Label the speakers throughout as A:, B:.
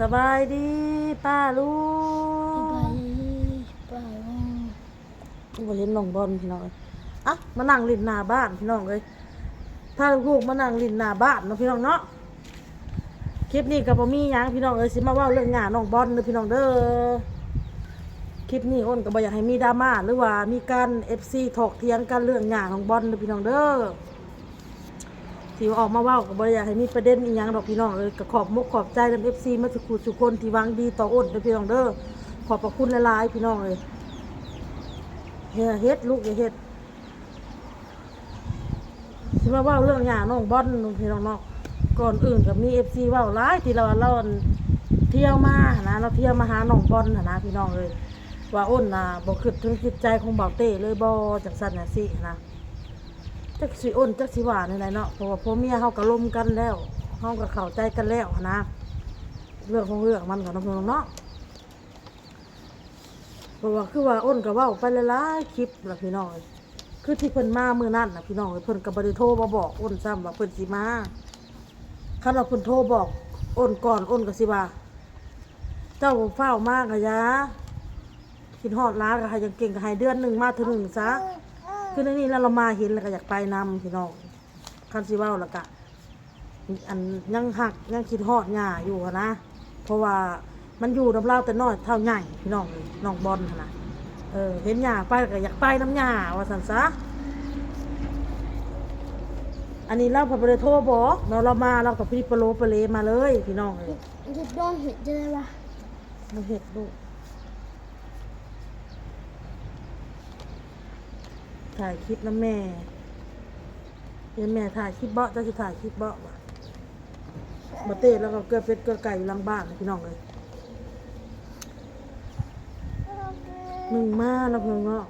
A: สบายดีป้าลู
B: ไป
A: ก
B: ไป
A: บ่เห็นน้องบอลพี่น้องเอ้ยอะมานั่งลินหน้าบ้านพี่น้องเอ้ยถ้าลูกมานั่งลินหน้าบ้านเนาะพี่น้องเนาะคลิปนี้ก็บ่มีหยังพี่น้องเอ้ยสิมาเว้าเรื่องหญ้าน้องบอลเด้อพี่น้องเด้อคลิปนี้อ้นก็บ่อยากให้มีดราม่าหรือว่ามีการ FC ถกเถียงกันเรื่องหญ้าน้องบอลเด้อพี่น้องเด้อ ที่ออกมาว่าก็บ่ได้อยากให้มีประเด็นอีหยังดอกพี่น้องเอ้ยก็ขอบมุกขอบใจนำ FC มาทุกคู่ทุคนที่หวังดีต่ออ้นเด้อพี่น้องเด้อขอบพระคุณหลายๆพี่น้องเอ้ยเฮ็ดเฮ็ดลูกอย่าเฮ็ดสิมาเว้าเรื่องหญ้าน้องบอลพี่น้องเนาะก่อนอื่นก็มี FC เว้าหลายที่เราเราเที่ยวมาหั้นนะเราเที่ยวมาหาน้องบอลหั้นนะพี่น้องเอ้ยว่าอ้นนะบ่คิดถึงจิตใจของเบาเต้เลยบ่จังซั่นน่ะสินะ จักสิอ้นจักสิหวานอะไรเนาะเพราะว่าพ่อเมียเขาก็ล่มกันแล้วเขาก็เข้าใจกันแล้วนะ เรื่องของเรื่องมันกับน้องๆเนาะเพราะว่าคือว่าอ้นก็เว่าไปหลายๆคลิปละพี่น้องเอ้ยคือที่เพิ่นมาเมื้อนั้นนะพี่น้องเพิ่นก็บ่ได้โทรมาบอกอ้นซ้ำว่าเพิ่นสิมาคันว่าเพิ่นโทรบอกอ้นก่อนอ้นก็สิว่าเจ้าเฝ้ามากอะยะคิดฮอดร้านก็ให้ยังเก่งก็ให้เดือนหนึ่งมาเท่านึงซะ คือในนี้แล้วเรามาเห็นแล้วก็อยากไปนำพี่น้องคันสิเว้าแล้วก็อันยังหักยังคิดฮอดหญ้าอยู่หั้นนะ เพราะว่ามันอยู่น้ำเล่าแต่น้อยเท่าใหญ่พี่น้องเลยน้องบอลหั้นนะเออเห็นหญ้าไปแล้วก็อยากไปน้ำหญ้าว่าสันซะอันนี้เราพอไปโทรบอกเราเรามาเรากับพี่ปะโลปะเลมาเลย พี่น้องเลย
B: จะโดนเห็ดจะได้ปะ
A: มาเห็ดลูก ถ่ายคลิปนะแม่เห็นแม่ถ่ายคลิปเบาะจะจะถ่ายคลิปเบาะวะมาเต้แล้วก็เกลือเป็ดเกลือไก่อยู่หลังบ้านพี่น้องเลยหนึ่งมาแล้วพี่องเนาะ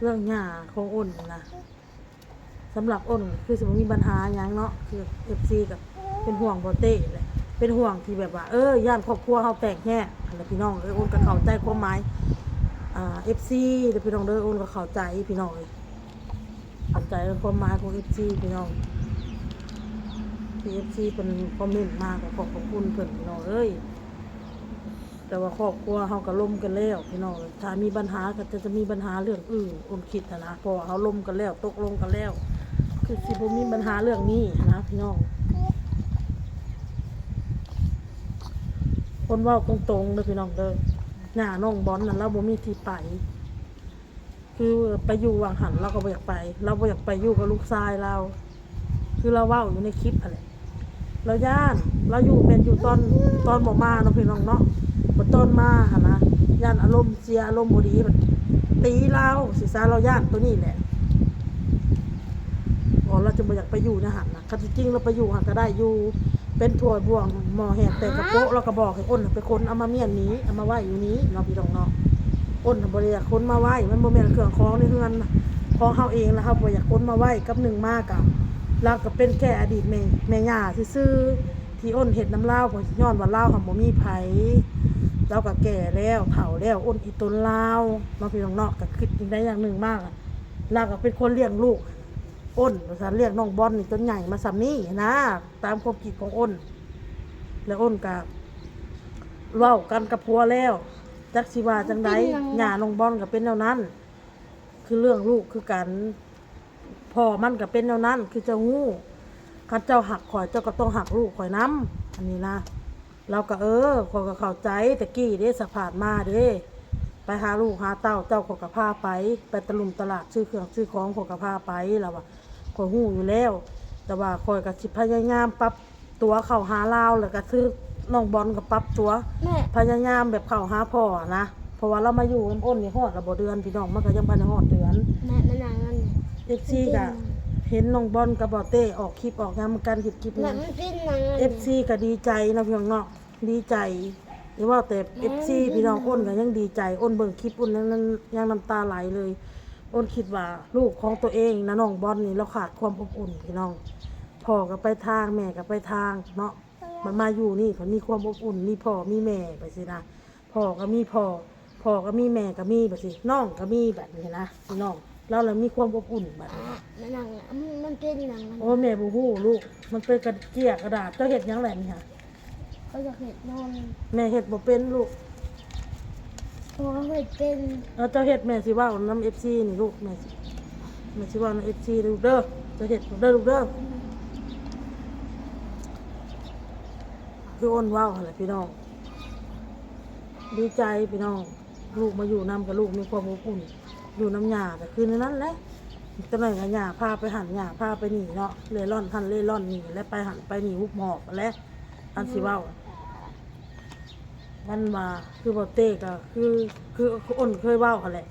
A: เรื่องหญ้าของอ้นนะสำหรับอ้นคือสมมติมีปัญหาอย่างเนาะคือเอฟซีกับเป็นห่วงบอเต้แหละเป็นห่วงที่แบบว่าเออย่านครอบครัวเขาแตกแยกอะไรพี่น้องเอออ้นก็เข้าใจความหมาย อ่าเอฟซีเดี๋ยวพี่น้องเด้ออ้นก็เข้าใจพี่น้องเลยเข้าใจความหมายของเอฟซีพี่น้องที่เอฟซีเป็นคอมเมนต์มากขอบพระคุณเพิ่นพี่น้องเอ้ยแต่ว่าครอบครัวเขาก็ล่มกันแล้วพี่น้องถ้ามีปัญหาก็จะจะมีปัญหาเรื่องอื่นคนคิดนะนะเพราะว่าเขาล่มกันแล้วตกลงกันแล้ว คือสิบ่มีปัญหาเรื่องนี้นะพี่น้องคนว่าตรงๆเลยพี่น้องเด้อ หน้าน้องบอลนั่นเราบ่มีที่ไป คือไปอยู่วางหันเราก็บ่อยากไป เราบ่อยากไปอยู่กับลูกชายเรา คือเราเว้าอยู่ในคลิปอะไรเราย่านเราอยู่เป็นอยู่ตอนตอนบ่มาเนาะพี่น้องเนาะบ่ตอนมาหั่นนะย่านอารมณ์เสียอารมณ์บ่ดีมันตีเราสิซาเราย่านตัวนี้แหละอ๋อเราจะบ่อยากไปอยู่ในะหันนะคันจริงเราไปอยู่หันก็ได้อยู่ เป็นถั่วบวงหมอแหกแต่กระโปะเราก็บอกให้อ้นไปคนเอามาเมียนนี้เอามาไหว้อยู่นี้เนาะพี่น้องเนาะอ้นบ่ได้อยากคนมาไหว้มันบ่แม่นเครื่องของในเฮือนน่ะของเฮาเองแล้วเฮาบ่อยากคนมาไหว้กับหนึ่งมากอะเราก็เป็นแค่อดีตแม่แม่ย่าซื่อที่อ้นเฮ็ดน้ำเล่าวเพราะย้อนว่าเล่าวหับ่มีไผเราก็แก่แล้วเฒ่าแล้วอ้นอีตนเล่าวเนาพี่น้องเนาะก็คิดได้อย่างหนึ่งมากอะเราก็เป็นคนเลี้ยงลูก อ้นภาษาเรียกน้องบอลนี่จนใหญ่มาสำนี้นะ ตามความคิดของอ้น แล้วอ้นกับเว้ากันกับพัวแล้วจักสิวาจังไดหย่าน้องบอลก็เป็นแนวนั้น คือเรื่องลูกคือกันพ่อมันก็เป็นแนวนั้น คือเจ้างูคันเจ้าหักข่อยเจ้าก็ต้องหักลูกข่อยน้ำอันนี้นะเราก็เออข่อยก็เข้าใจตะกี้เด้สะพานมาเด้ ไปหาลูกหาเต้าเจ้าข่อยก็พาไป ไปตะลุมตลาดซื้อเครื่องซื้อของข่อยก็พาไปแล้วว่าข่อยหู้อยู่แล้ว แต่ว่าข่อยก็สิพยายามปรับตัวเข้าหาลาวแล้วก็ซื้อน้องบอลก็ปรับตัว
B: แม่
A: พยายามแบบเข้าหาพ่อนะเพราะว่าเรามาอยู่น้ำอ้นนี่ฮอดระบเดือนพี่น้องมันก็ยังพันฮอดเดือน
B: แม่แม่นางนั่น
A: เอฟซีก็เห็นน้องบอลกับบอเต้ออกคลิปออกงานกันคลิปคลิป
B: แม่
A: นี้
B: มันเป็นนางนั่น
A: เอฟซีก็ดีใจนะพี่น้องเนาะดีใจ หรือว่าแต่เอฟซีพี่น้องอ้นก็ยังดีใจอ้นเบิ่งคลิปอ้นยังนั้นยังน้ำตาไหลเลยอ้นคิดว่าลูกของตัวเองนะน้องบอลนี่เราขาดความอบอุ่นพี่น้องพ่อก็ไปทางแม่ก็ไปทางเนาะมันมาอยู่นี่เขามีความอบอุ่นมีพ่อมีแม่ไปสินะพ่อก็มีพ่อพ่อก็มีแม่ก็มีแบบสิน้องก็มีแบบนี้นะพี่น้องเราเลยมีความอบอุ่นแบบนี้
B: แม่นางมันมันเป็นนางนั่น
A: โอ้แม่บูฮู้ลูกมันเป็นกระเจียกระดาษเจ้าเห็ดหยังแหละนี่ค่ะ
B: ก็จะเห็ดนอน
A: แม่เฮ็ดบ่เป็นลูก
B: เพราะว่าเห็ดเป็น
A: เอาเจ้าเฮ็ดแม่สิเว้าน้ำ FC นี่ลูกแม่สิแม่สิเว้าน้ำ FC ลูกเด้อเจ้าเฮ็ดเด้อลูกเด้อคืออ้นเว้าหั่นแหละพี่น้อง ดีใจพี่น้อง ลูกมาอยู่นำกับลูกมีความอบอุ่น อยู่น้ำหยาแต่คืนนั้นแหละจังไหนกับหยาพาไปหันหยาพาไปหนีเนาะเล่ร่อนทันเล่ร่อนหนีและไปหันไปหนีหุบหมอบและอันสิเว้า มันมาคือบอเต้ก็คือคือคืออ้นเคยเว้ากันแหละ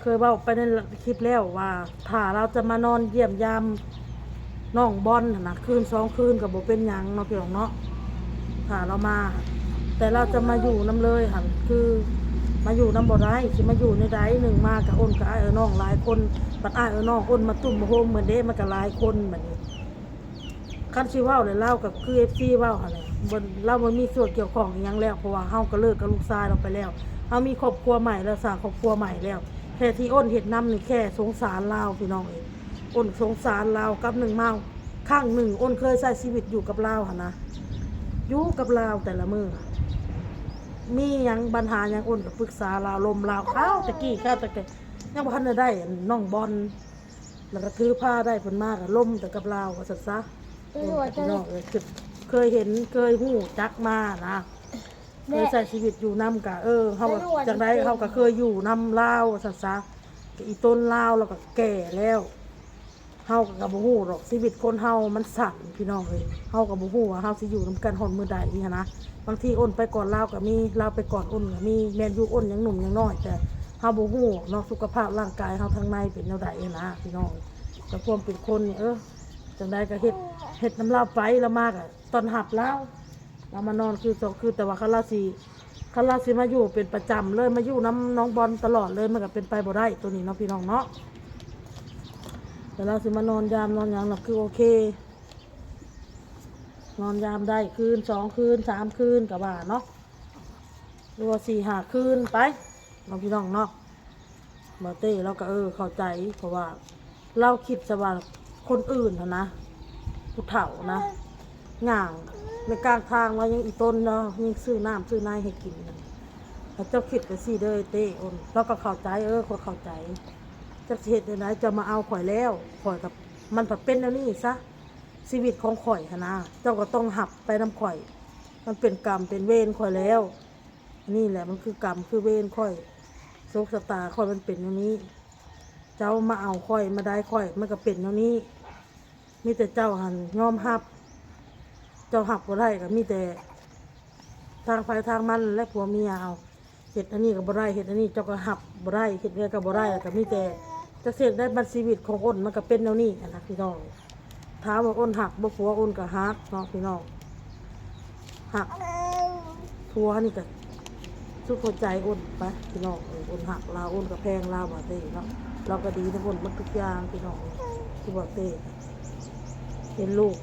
A: เคยเว้าไปในคลิปแล้วว่า ถ้าเราจะมานอนเยี่ยมยามน้องบอลนะนะคืนสองคืนกับโบเป็นหยังเนาะพี่น้องเนาะถ้าเรามา แต่เราจะมาอยู่น้ำเลยหันคือมาอยู่น้ำบ่ได้สิมาอยู่ในใดหนึ่งมากับอ้นกับไอ้เออน้องหลายคนปัดไอ้เออน้องอ้นมาตุ่มมาโฮมเหมือนเด้มากับหลายคนแบบนี้คันชีว่าวเลยเล่ากับคือเอฟซีว่าวอะไร บนเรามันมีส่วนเกี่ยวข้องอหยังแล้วเพราะว่าเฮาก็เลิกกับลูกชายเราไปแล้วเฮามีครอบครัวใหม่แล้วสร้างครอบครัวใหม่แล้วแค่ที่อ้นเห็ดน้ำนี่แค่สงสารเราพี่น้องเองอ้นสงสารเรากับหนึ่งเมาข้างหนึ่งอ้นเคยใช้ชีวิตอยู่กับเราหนนะอยู่กับลาวแต่ละมือมีหยังปัญหาหยังอุ่นกับปรึกษาลาวลมลาวข้าวตะกี้ข้าวตะกี้ยังบ่ทันได้ได้อันน้องบอลแล้วก็ถือผ้าได้เพิ่นมากกับล่มแต่กับลาวก็สัตซะ
B: ตำรวจจะ
A: พี่น้องเอ้ยคือ เคยเห็นเคยหู้จักมานะเค
B: แม่
A: ยใช้ชีวิตอยู่นํกะเออเฮาก็จังไดเฮาก็เคยอยู่นํลาวสัตซะอีต้นลาวแล้วก็แก่แล้วเฮากับบ่ฮู้หรอกชีวิตคนเฮามันสั่นพี่น้องเอ้ยเฮากับบ่ฮู้ว่าเฮาสิอยู่นํกันฮอดมื้อใดนี่หั้นนะบางทีอ้นไปก่อนลาวก็มีลาวไปก่อนอ้นก็มีแม่นอยู่อ้นยังหนุ่มยังน้อยแต่เฮาบ่ฮู้เนาะสุขภาพร่างกายเฮาทางในเป็นแนวใดหั้นนะพี่น้องแต่ความเป็นคนนี่เออ จังได้ก็เฮ็ดเฮ็ดน้ำลาไปแล้วมากอะตอนหับแล้วเรามานอนคือสองคือแต่ว่าคันลาสิคันลาสิมาอยู่เป็นประจำเลยมาอยู่น้ำน้องบอลตลอดเลยมันก็เป็นไปบ่ได้ตัวนี้เนาะพี่น้องเนาะแต่เราสิมานอนยามนอนอย่างหลับคือโอเค นอนยามได้คืนสองคืนสามคืนกับว่าเนาะหรือว่าสี่หาคืนไปเราพี่น้องเนาะมาเต้เราก็เออเข้าใจเพราะว่าเราคิดสว่า คนอื่นนะนะผู้เฒ่านะง่างในกลางทางเรายังอีต้นเนาะยังซื้อน้ำซื้อนายให้กินนะแล้วเจ้าคิดไปสิเด้อเต้อนเราก็เข้าใจเออคนเข้าใจจะเหตุใดจะมาเอาข่อยแล้วข่อยกับมันผัดเป็นแล้วนี่ซะชีวิตของข่อยหั้นนะเจ้าก็ต้องหับไปน้ำข่อย มันเป็นกรรมเป็นเวรข่อยแล้ว นี่แหละมันคือกรรมคือเวรข่อยโชคชะตาข่อยมันเป็นอย่างนี้ เจ้ามาเอาข่อยมาได้ข่อยมันก็เป็นอย่านี้ มีแต่เจ้าหันยอมหับ เจ้าหับก็ได้ก็มีแต่ ทางไฟทางมันและผัวเมียเอาเห็ดอันนี้ก็บ่ได้เห็ดอันนี้เจ้าก็หับบ่ได้เห็ดเนี้ยก็บ่ได้แล้วก็มีแต่จะเสกได้บันชีวิตของอ้นมันก็เป็นแนวนี้อะนะพี่น้องถาว่าอ้นหักบ่ผัวอ้นก็หักเนาะพี่น้องหักผัวนี่ก็สุดหัวใจอ้นไปพี่น้องอ้นหักลาอ้นก็แพงลาบ่เต้เนาะ เราก็ดีทั้งอ้นมันทุกอย่างพี่น้องที่บ่เต้เห็นลูก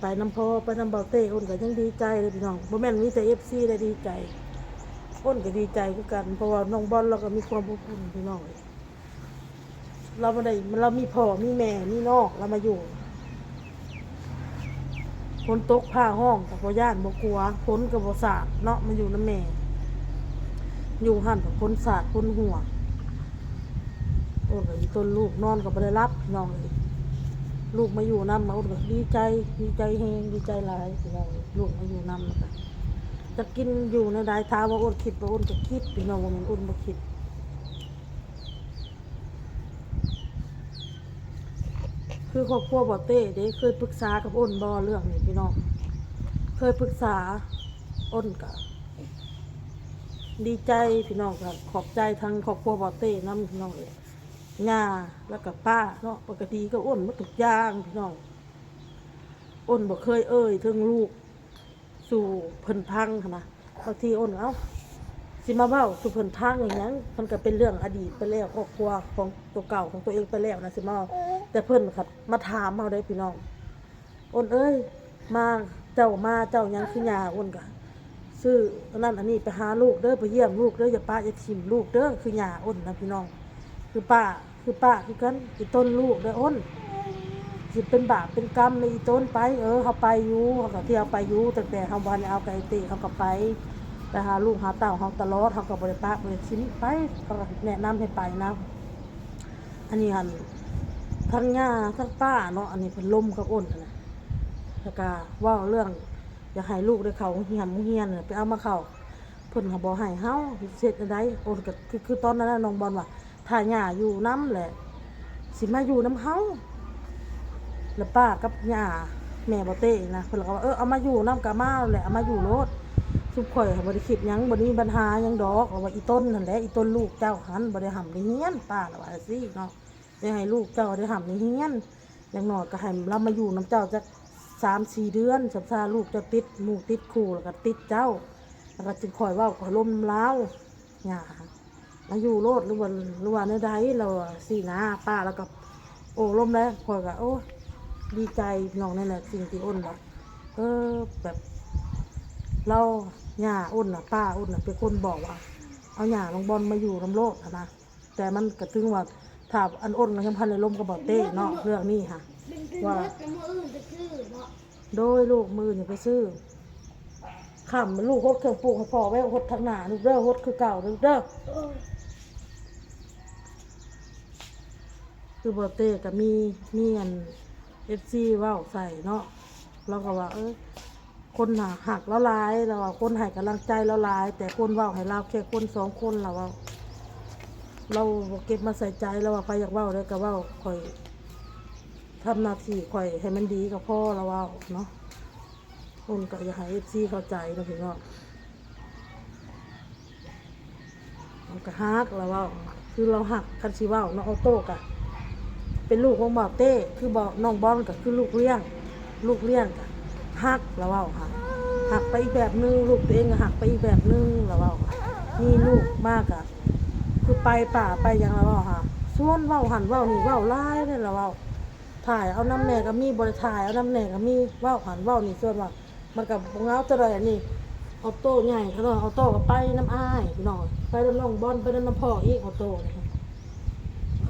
A: ไปน้ำพ่อไปน้ำเบาเต้อ้นก็ยังดีใจเลยพี่น้องบ่แม่นมีแต่ FC ได้ดีใจอ้นก็ดีใจคือกัน เพราะว่าน้องบอลเราก็มีความอบอุ่นพี่น้องเราไม่ได้เรามีพ่อมีแม่มีน้องเรามาอยู่ฝนตกผ้าห้องกับพ่ย่านบ่กลัวฝนกับบ่สาดเนาะมาอยู่น้ำแม่ อยู่หันกับฝนสาดฝนหัว อ้ก็มีต้นลูกนอนกับบ่ได้รับน้องลูกมาอยู่นำมาอ้นก็ดีใจดีใจแฮงดีใจหลายพี่น้องลูกมาอยู่นำแล้วก็จะกินอยู่ในได้ท้ามว่าอ้นคิดว่าอ้นจะคิดพี่น้องว่ามันอ้นบ่คิดคือครอบครัวบ่เต้เด้เคยปรึกษากับอ้นบ่เรื่องนี้พี่น้องเคยปรึกษาอ้นกะดีใจพี่น้องกับขอบใจทางครอบครัวบ่เต้นํพี่น้องเลย ยาแล้วกับป้าเนาะปกติก็อ้นมาทุกอย่างพี่น้องอ้นบ่เคยเอ่ยถึงลูก สู่เพิ่นพังหั้นะบางทีอ้นเอ้าสิมาเว้าสู่เพิ่นพังอย่างนั้นมันก็เป็นเรื่องอดีตไปแล้วครอบครัวของตัวเก่าของตัวเองไปแล้วนะสิมาแต่เพิ่นครับมาถามเฮาได้พี่น้องอ้นเอ้ยมาเจ้ามาเจ้ายังคือยาอ้นก็ซื้อนนั้นอันนี้ไปหาลูกเด้อไปเยี่ยมลูกเด้ออย่าป้าอย่าทิมลูกเด้อคือยาอ้นนะพี่น้อง คือป้าคือป้าคือกันคือต้นลูกเด้ออ้นสิเป็นบาปเป็นกรรมในอีต้นไป เออเขาไปอยู่เขาก็เที่ยวไปอยู่ตั้งแต่เขาวันเอาไก่ตีเขาก็ไปไปหาลูกหาเต่าเขาตลอดเขาก็บริปากบริชิ้นไปเขาแนะนำให้ไปนะอันนี้หันทั้งย่าทั้งป้าเนาะอันนี้เป็นลมกับอ้นนะแล้วก็ว่าเรื่องอยากให้ลูกได้เขาเฮียนเฮียนน่ะไปเอามาเขาเพิ่นเขาบอกให้เฮาเสร็จอะไรโอนก็คือคือตอนนั้นน้องบอลว่า ถ้าย่าอยู่น้ำแหละ สิมาอยู่น้ำเฮาแล้วป้ากับย่าแม่บ่เต้นะเพิ่นก็ว่าเออเอามาอยู่น้ำกะมาแหละเอามาอยู่โลดสุบข่อยบ่ได้คิดหยังบ่ได้มีปัญหาหยังดอกเอาว่าอีต้นนั่นแหละอีต้นลูกเจ้าหันบ่ได้ห่ำได้เฮียนป้าละว่าสิเนาะได้ให้ลูกเจ้าได้ห่ำได้เฮียนอย่างน้อยก็ให้เรามาอยู่น้ำเจ้าจักสามสี่เดือนสับซาลูกจะติดหมู่ติดคู่แล้วก็ติดเจ้า แล้วก็จึงคอยว่าขอยลมล้าวยา มาอยู่โลดหรือว่าหรือว่าในใดเราสี่นาป้าแล้วก็โอ้ลมแล้วคอยก็โอ้ดีใจน้องนั่นแหละสิ่งที่อ้นแบบเออแบบ เราหย่าอ้นน่ะป้าอ้นน่ะเป็นคนบอกว่า เอาหย่าลงบอลมาอยู่ลำโลดนะแต่มันกระทึงว่าถ้าอันอ้นนะยังพันในลมก็บอกเต้เนาะเรื่องนี้ค่ะ ว่าโดยลูกมืออย่าไปซื้อขำลูกฮดเครื่องปลูกให้พ่อไว้ฮดทางหนาลูกเด้อฮดคือเก่าลูกเด้อ
B: เออ
A: คือบอเต้ก็มีมีอันเอฟซีว้าวใส่เนาะเราก็ว่า เออคนหักแล้วลายเราว่าคนให้กำลังใจแล้วลาย แต่คนว้าให้เราแค่คนสองคนเราว่า เราเก็บมาใส่ใจเราว่าใครอยากว้าได้ก็ว้าคอยทำหน้าที่คอยให้มันดีกับพ่อเราเว้าเนาะคนก็อยากให้เอฟซีเข้าใจนะพี่น้องมันก็ฮักเราว่าคือเราหักคันชีว่าเน้องออโต้กะ เป็นลูกของบ่าวเต้คือบ่าวน้องบอลก็คือลูกเลี้ยง ลูกเลี้ยงก็หักแล้วว้าค่ะหักไปอีกแบบนึงลูกตัวเองก็หักไปอีกแบบนึงแล้วว้าค่ะนี่ลูกมากอะคือไปป่าไปยังแล้วว้าค่ะส่วนว้าหันว้านี่ว้าหลายเลยแล้วว้าถ่ายเอาน้ำแหน่ก็มีบริถ่ายเอาน้ำแหน่ก็มีว้าหันว้านี่ส่วนว่ามันกับเงาตัวใดอันนี้เอาโต้ใหญ่เขาต้องเอาโต้ก็ไปน้ำอ้ายพี่องไปน้ำน้องบอลไปน้ำพ่ออีกเอาโต้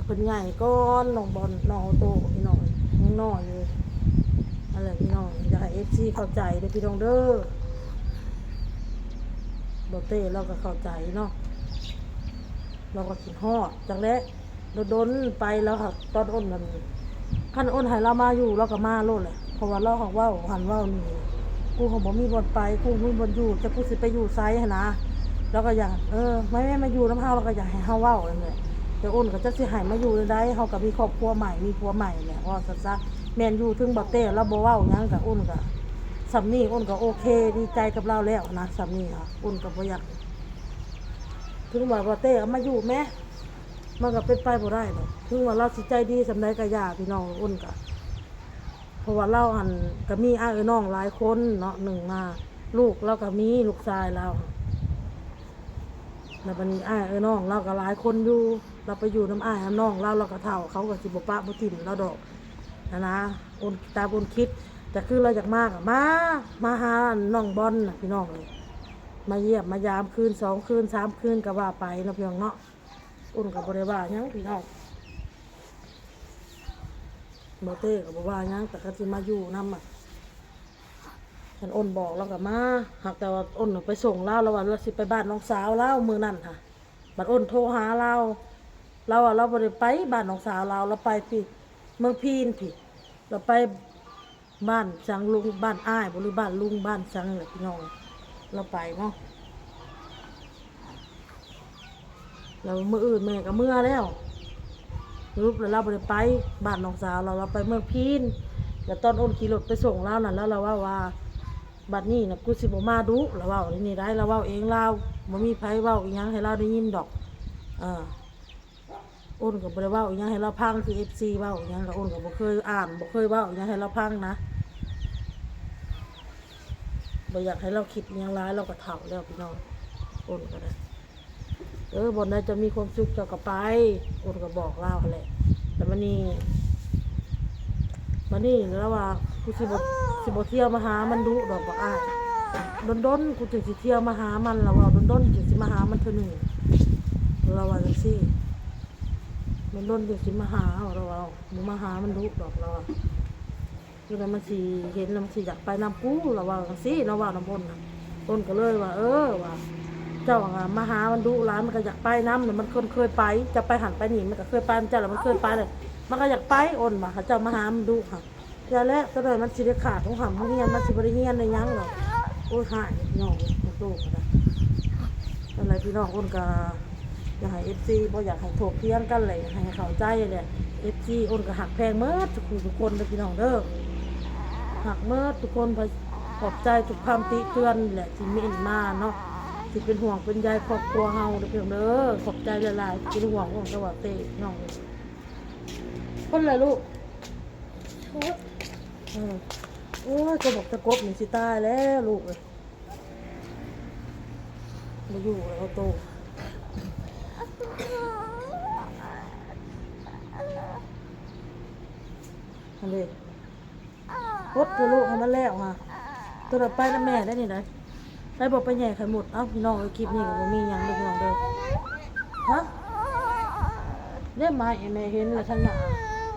A: คนใหญ่ก้อนน้องบอลน้องโตพี่น้องยังน้อยอยู่อะไรพี่น้องอยากให้เอฟซีเข้าใจเด้อพี่น้องเด้อบอเต้เราก็เข้าใจเนาะเราก็คิดฮอดจากแล้วเราโดนไปแล้วค่ะตอนอ้นมันขั้นอ้นหายเรามาอยู่เราก็มาโลดเลยเพราะว่าเราของว่าหันว่านี่กูของผมมีบอลไปกูมีบอลอยู่จะกูสิไปอยู่ไซส์นะแล้วก็อยากเออไม่ไม่มาอยู่น้ำเฮาเราก็อยากให้เฮาเว้าเลย แต่อ้นก็จะสิหายมาอยู่ได้เฮากับมีครอบครัวใหม่มีผัวใหม่เนี่ยว่าสัซะแมนอยู่ถึงบ่เต้แล้วบ่เว้าหยังกับอ้นก็สำนีอ้นก็โอเค ดีใจกับเราแล้วนะสำนี่ค่ะอ้นก็บ่อยากถึงว่าบ่เต้เอามาอยู่แม่มันก็เป็นไปบ่ได้ดอกถึงว่าเราสิใจดีสำใดก็อย่าพี่น้องอ้นก็เพราะว่าเราหันก็มีอ้ายเอน้องหลายคนเนาะหนึ่งมาลูกเราก็มีลูกชายเราแล้วมันอ้ายเออน้องเราก็หลายคนอยู่ เราไปอยู่น้ำอ้ายน้ำน้องเราเราก็เท่าเขาก็สิบปะบุทิมเราดอกนะนะโอนตาโอนคิดแต่คือเราอยากมากอะมา มาหาน้องบอลน่ะพี่น้องเลยมาเยี่ยมมายามคืนสองคืนสามคืนก็ว่าไปนาะพี่น้องเนาะอุ่นกับบริวาหยังพี่น้องบอเต้กับบว่าหยังแต่ก็สิมาอยู่น้ำอะฉันอ้นบอกแล้วก็มาหากแต่ว่าอ้นน่ะไปส่งเล่าแล้วว่าเราสิไปบ้านน้องสาวเล่ามือนั่นค่ะบัดอ้นโทรหาเรา เราอะเราบ่ได้ไปบ้านน้องสาวเราเราไปพี่เมืองพีนพี่เราไปบ้านสังลุงบ้านอ้ายบ่หรือบ้านลุงบ้านสังแหละพี่น้องเราไปเนาะเราเมื่ออื่นแม่ก็เมื่อแล้วรูปแล้วเราบ่ได้ไปบ้านน้องสาวเราเราไปเมืองพีนแล้วตอนอ้นขี่รถไปส่งเรานั่นแล้วเราว่าว่าบัดนี้นะกูสิบมาดุแล้วเว้าที่นี่ได้แล้วเว้าเองเราบ่มีไผเว้าอีหยังให้เราได้ยินดอก เออ อ้นก็บ่ได้เว้าอีหยังให้เราพังคือ FC เว้าอีหยังก็อ้นก็บ่เคยอ่านบ่เคยว้าอีหยังให้เราพังนะบ่อยากให้เราคิดยังร้ายเราก็เฒ่าแล้วพี่น้องอ้นก็ได้เออบ่ได้นจะมีความสุขเจ้าก็ไปอ้นก็บอกเราหั่นแหละแต่มันนี่มันนี่แล้วว่ากูสิบสิบเที่ยวมาหามันดุดอกบ่อ้ายดนๆกูจึงสิเที่ยวมาหามันแล้วว่าดนๆจึงสิมาหามันเทื่อหนึงเราว่าจังซี่ ดนๆจึงสิมาหาเราว่าบ่มาหามันดุดอกเราคือแล้วมันสิเห็นแล้วมันสิอยากไปนำกู้เราว่าจังซี่เราว่าน้ำอ้นน่ะอ้นก็เลยว่า เออว่าเจ้ามาหามันดุร้านมันก็อยากไปน้ำเนี่ยมันคนเคยไป จะไปหันไปหนีมันก็เคยไปมันเจ้าแล้วมันเคยไปเลยมันก็อยากไปอ้นมาเขาเจ้ามาหามันดุค่ะอย่าแล้วตอนนั้นมันสิได้ขาดของหำมันเฮียนมันสิบริเฮียนในยังหรอกโอ้ยหายน้องมันดุก็ได้อะไรพี่น้องอ้นก็ อยากให้เอฟซีบ่อยากให้โถกเทียงกันเลยให้เข้าใจเลยเอฟซีอ้นก็หักแพงเมื่อทุกคนทุกคนเลยพี่น้องเด้อหักเมื่อทุกคนไปขอบใจทุกคำติเตือนแหละที่มีมาเนาะสิเป็นห่วงเป็นใยครอบครัวเฮาเด้อเพียงเด้อขอบใจหลายๆเป็นห่วงของจังหวัดเตะน้องคนอะไรลูกโอ้ยจะบอกตะกบหนี่งสิตายแล้วลูกเอ้ยมาอยู่แล้วโต อันนี้พดตัวลูกให้มันแล้วฮะตัวต่อไปนะแม่ได้นี่นะได้บอกไปแย่ไข่หมดเอ้าพี่น้องเอ้คลิปนี้ก็บมีหยังเด้อพี่น้องเด้อฮะเรียกมาให้แม่เห็นแล้วทั้งหน้า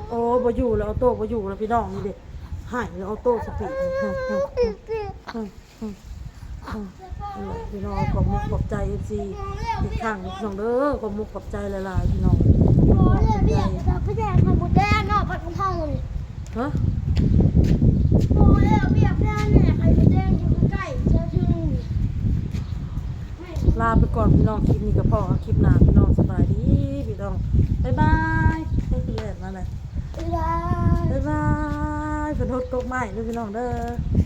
A: โอ้บ่อยู่แล้วเอาโต้บ่อยู่แล้วพี่น้องนี่เด็กหายแล้วเอาโต้สปีดพี่น้องขอบมุกขอบใจเอฟซีอีกครั้งพี่น้องเด้อขอบมุกขอบใจหลายๆพี่น้อง
B: โอ้ยเรียกแต่พี่แดงมาบุดแดงเนาะปัดกระเพราเลย
A: ฮะ
B: โอ้ยเรียกพี่แดงเนี่ยใครบุดแดงอยู่ใกล้ๆเจ้าชื่อ
A: ลาไปก่อนพี่น้องคลิปนี้ก็พอครับคลิปหน้าพี่น้องสบายดีพี่น้องบ๊ายบายให้พี่แรกมาเลย
B: เวลา
A: บ๊ายบายเป็นทดตกไม้เด้อพี่น้องเด้อ